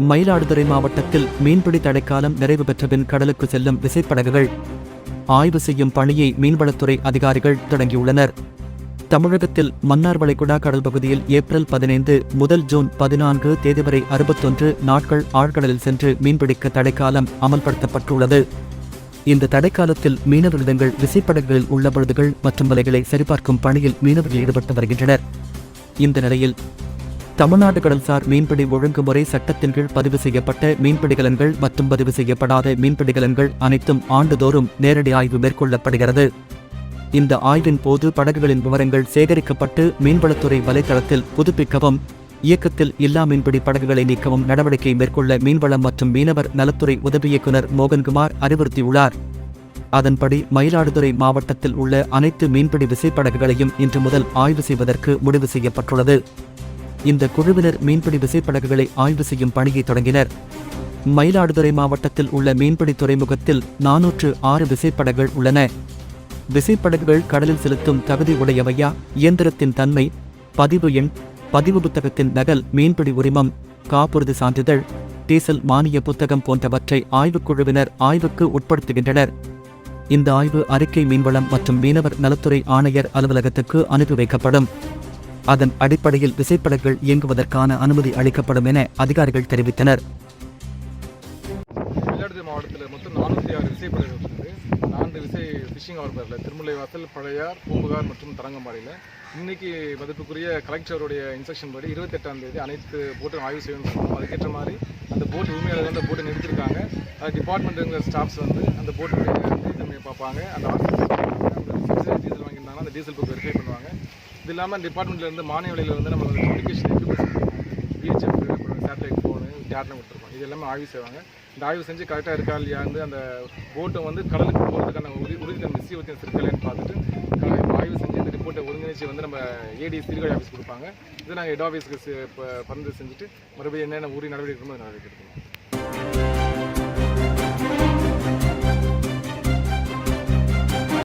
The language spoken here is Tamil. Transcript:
மயிலாடுதுறை மாவட்டத்தில் மீன்பிடி தடைக்காலம் நிறைவு பெற்ற பின் கடலுக்கு செல்லும் விசைப்படகுகள் ஆய்வு செய்யும் பணியை மீன்வளத்துறை அதிகாரிகள் தொடங்கியுள்ளனர். தமிழகத்தில் மன்னார் வளைகுடா கடல் பகுதியில் ஏப்ரல் பதினைந்து முதல் ஜூன் பதினான்கு தேதி வரை அறுபத்தொன்று நாட்கள் ஆழ்கடலில் சென்று மீன்பிடிக்க தடைக்காலம் அமல்படுத்தப்பட்டுள்ளது. இந்த தடைக்காலத்தில் மீனவர்களிடங்கள் விசைப்படகுகளில் உள்ள பொழுதுகள் மற்றும் வலைகளை சரிபார்க்கும் பணியில் மீனவர்கள் ஈடுபட்டு வருகின்றனர். இந்த நிலையில் தமிழ்நாடு கடல்சார் மீன்பிடி ஒழுங்குமுறை சட்டத்தின் கீழ் பதிவு செய்யப்பட்ட மீன்பிடிகலன்கள் மற்றும் பதிவு செய்யப்படாத மீன்பிடிகலன்கள் அனைத்தும் ஆண்டுதோறும் நேரடி ஆய்வு மேற்கொள்ளப்படுகிறது. இந்த ஆய்வின் போது படகுகளின் விவரங்கள் சேகரிக்கப்பட்டு மீன்வளத்துறை வலைத்தளத்தில் புதுப்பிக்கவும் இயக்கத்தில் இல்லா மீன்பிடி படகுகளை நீக்கவும் நடவடிக்கை மேற்கொள்ள மீன்வளம் மற்றும் மீனவர் நலத்துறை உதவி இயக்குநர் மோகன்குமார் அறிவுறுத்தியுள்ளார். அதன்படி மயிலாடுதுறை மாவட்டத்தில் உள்ள அனைத்து மீன்பிடி விசைப்படகுகளையும் இன்று முதல் ஆய்வு செய்வதற்கு முடிவு செய்யப்பட்டுள்ளது. இந்த குழுவினர் மீன்பிடி விசைப்படகுகளை ஆய்வு செய்யும் பணியை தொடங்கினர். மயிலாடுதுறை மாவட்டத்தில் உள்ள மீன்பிடி துறைமுகத்தில் நானூற்று ஆறு விசைப்படகுகள் உள்ளன. விசைப்படகுகள் கடலில் செலுத்தும் தகுதி உடையவையா? இயந்திரத்தின் தன்மை பதிவு எண் பதிவு புத்தகத்தின் நகல் மீன்பிடி உரிமம் காப்புறுதி சான்றிதழ் டீசல் மானிய புத்தகம் போன்றவற்றை ஆய்வுக்குழுவினர் ஆய்வுக்கு உட்படுத்துகின்றனர். இந்த ஆய்வு அறிக்கை மீன்வளம் மற்றும் மீனவர் நலத்துறை ஆணையர் அலுவலகத்துக்கு அனுப்பி வைக்கப்படும். அதன் அடிப்படையில் விசைப்படகுகள் இயங்குவதற்கான அனுமதி அளிக்கப்படும் என அதிகாரிகள் தெரிவித்தனர். மயிலாடுதுறை மாவட்டத்தில் மொத்தம் நானூற்றி ஆறு விசைப்படகுகள் இருக்குது. நான்கு விசை ஃபிஷிங் ஹார்பரில் திருமலைவாசல் பழையார் பூம்புகார் மற்றும் தரங்கம்பாடியில். இன்னைக்கு மதிப்புக்குரிய கலெக்டருடைய இன்ஸ்ட்ரக்ஷன் படி இருபத்தெட்டாம் தேதி அனைத்து போட்டும் ஆய்வு செய்யணும்னு சொன்னோம் அதுக்கேற்ற மாதிரி அந்த போட் உரிமையாளர் வந்து போட்டை நிறுத்திருக்காங்க. அது டிபார்ட்மெண்ட்டுங்கிற ஸ்டாஃப்ஸ் வந்து அந்த போட்டுடைய பார்ப்பாங்க. அந்த அந்த டீசல் வாங்கியிருந்தாங்கன்னா அந்த டீசல் புக் வெரிஃபை பண்ணுவாங்க. இது இல்லாமல் டிபார்ட்மெண்ட்லேருந்து மானிய விலையில் வந்து நம்ம கம்யூனிகேஷன் எக்யூப்மெண்ட்ஸ் பிஹெச்எஃப் அப்புறம் சேட்டலைட் ஃபோனு டேட்லாம் கொடுத்துருக்கோம். இது எல்லாமே ஆய்வு செய்வாங்க. இந்த ஆய்வு செஞ்சு கரெக்டாக இருக்கா இல்லையா வந்து அந்த போட்டை வந்து கடலுக்கு போகிறதுக்கான உறுதி உறுதித்தன்மை சீவத்தியம் இருக்கலைன்னு பார்த்துட்டு ஆய்வு செஞ்சு இந்த ரிப்போர்ட்டை ஒருங்கிணைச்சு வந்து நம்ம ஏடி சீர்காழி ஆஃபீஸ் கொடுப்பாங்க. இதை நாங்கள் ஹெட் ஆஃபீஸுக்கு இப்போ பந்து செஞ்சுட்டு மறுபடியும் என்னென்ன உரிய நடவடிக்கை இருக்குமோ நடவடிக்கை எடுக்கணும்